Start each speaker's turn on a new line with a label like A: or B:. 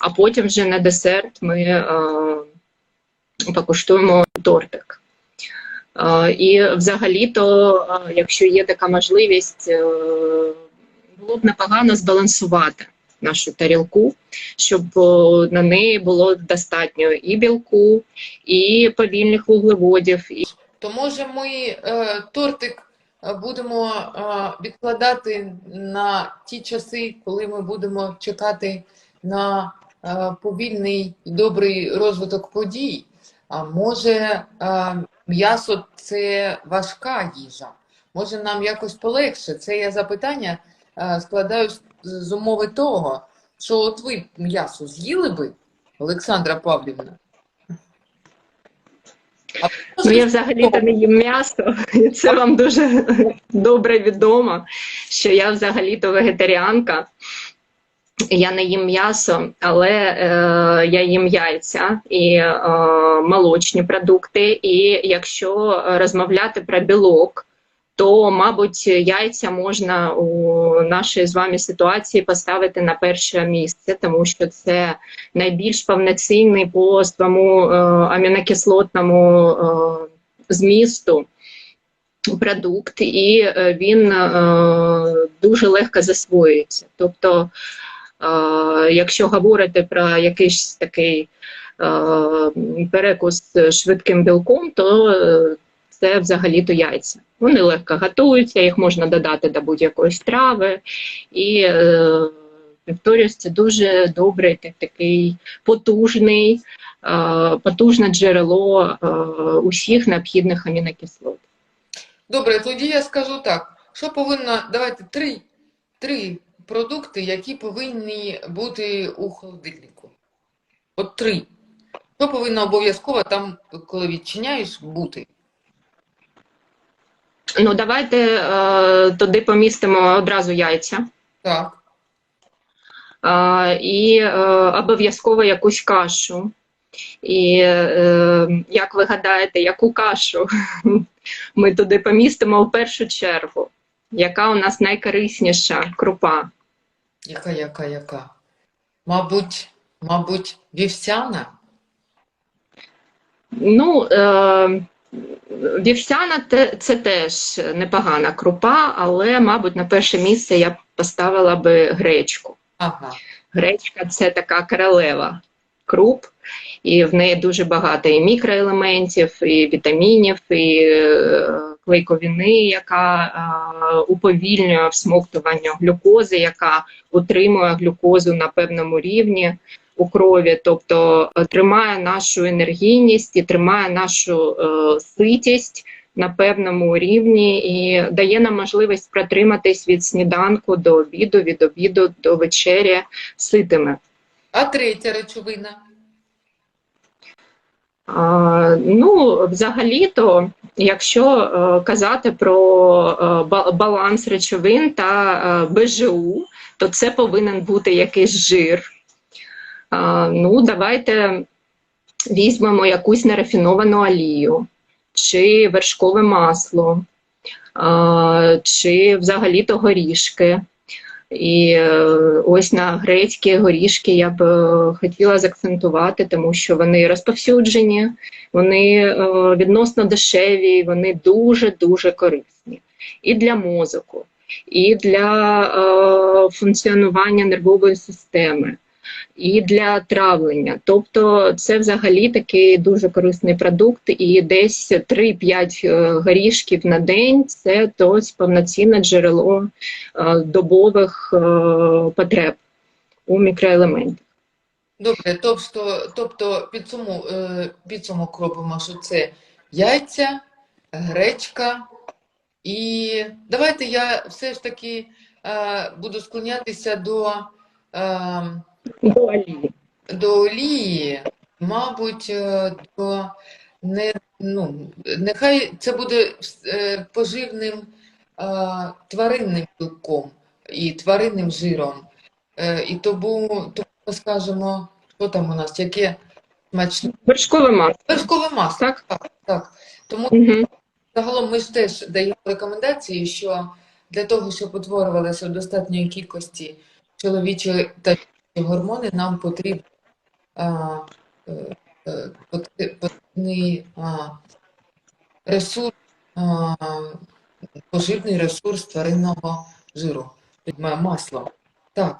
A: а потім вже на десерт ми е, покуштуємо тортик. Е, І взагалі-то, е, якщо є така можливість, е, було б непогано збалансувати нашу тарілку, щоб на неї було достатньо і білку, і повільних вуглеводів, і
B: То може ми е, тортик е, будемо е, відкладати на ті часи, коли ми будемо чекати на е, повільний і добрий розвиток подій. А може е, м'ясо це важка їжа? Може нам якось полегше? Це я запитання е, складаю з, умови того, що от ви м'ясо з'їли би, Олександра Павлівна?
A: Ну я взагалі-то не їм м'ясо, і це вам дуже добре відомо, що я взагалі-то вегетаріанка. Я не їм м'ясо, але е, я їм яйця і е, молочні продукти. І якщо розмовляти про білок, то, мабуть, яйця можна у нашій з вами ситуації поставити на перше місце, тому що це найбільш повноцінний по своєму е, амінокислотному е, змісту продукт, і е, він е, дуже легко засвоюється. Тобто, якщо говорити про якийсь такий перекус швидким білком, то е, це взагалі-то яйця. Вони легко готуються, їх можна додати до будь-якої страви. І е, повторюсь, це дуже добрий так, такий потужний, потужне джерело усіх необхідних амінокислот.
B: Добре, тоді я скажу так. Що повинно, давайте три, три продукти, які повинні бути у холодильнику. От три. Що повинно обов'язково там, коли відчиняєш, бути?
A: Ну, давайте е, туди помістимо одразу яйця.
B: Так.
A: Е, і е, обов'язково якусь кашу. І е, як ви гадаєте, яку кашу ми туди помістимо в першу чергу? Яка у нас найкорисніша крупа?
B: Яка, яка, яка? Мабуть, мабуть, вівсяна?
A: Ну, е, вівсяна це теж непогана крупа, але, мабуть, на перше місце я поставила би гречку.
B: Ага.
A: Гречка це така королева круп, і в неї дуже багато і мікроелементів, і вітамінів, і е, клейковини, яка е, уповільнює всмоктування глюкози, яка утримує глюкозу на певному рівні у крові, тобто е, тримає нашу енергійність і тримає нашу е, ситість на певному рівні і дає нам можливість протриматись від сніданку до обіду, від обіду до вечері ситими.
B: А третя речовина?
A: Ну, взагалі-то, якщо е, казати про е, баланс речовин та е, БЖУ, то це повинен бути якийсь жир. Ну, давайте візьмемо якусь нерафіновану олію, чи вершкове масло, чи взагалі-то горішки. І е, ось на грецькі горішки я б е, хотіла заакцентувати, тому що вони розповсюджені, вони е, відносно дешеві, вони дуже-дуже корисні. І для мозку, і для функціонування нервової системи, і для травлення. Тобто це взагалі такий дуже корисний продукт, і десь 3-5 е, горішків на день це досить повноцінне джерело е, добових е, потреб у мікроелементах.
B: Добре, тобто, тобто підсуму, підсумок робимо, що це яйця, гречка і давайте я все ж таки буду склонятися до,
A: До олії.
B: до олії, мабуть, е, до не, ну, нехай це буде е, поживним е, тваринним білком і тваринним жиром. І тому, тому ми скажемо, що там у нас, яке смачне.
A: Вершкове масло.
B: Вершкове масло.
A: Так?
B: Так, так. Тому
A: Угу.
B: загалом ми ж теж даємо рекомендації, що для того, щоб утворювалися в достатньої кількості чоловічі та гормони, нам потрібно а, е, е, потрібний ресурс, поживний ресурс тваринного жиру, масло. Так,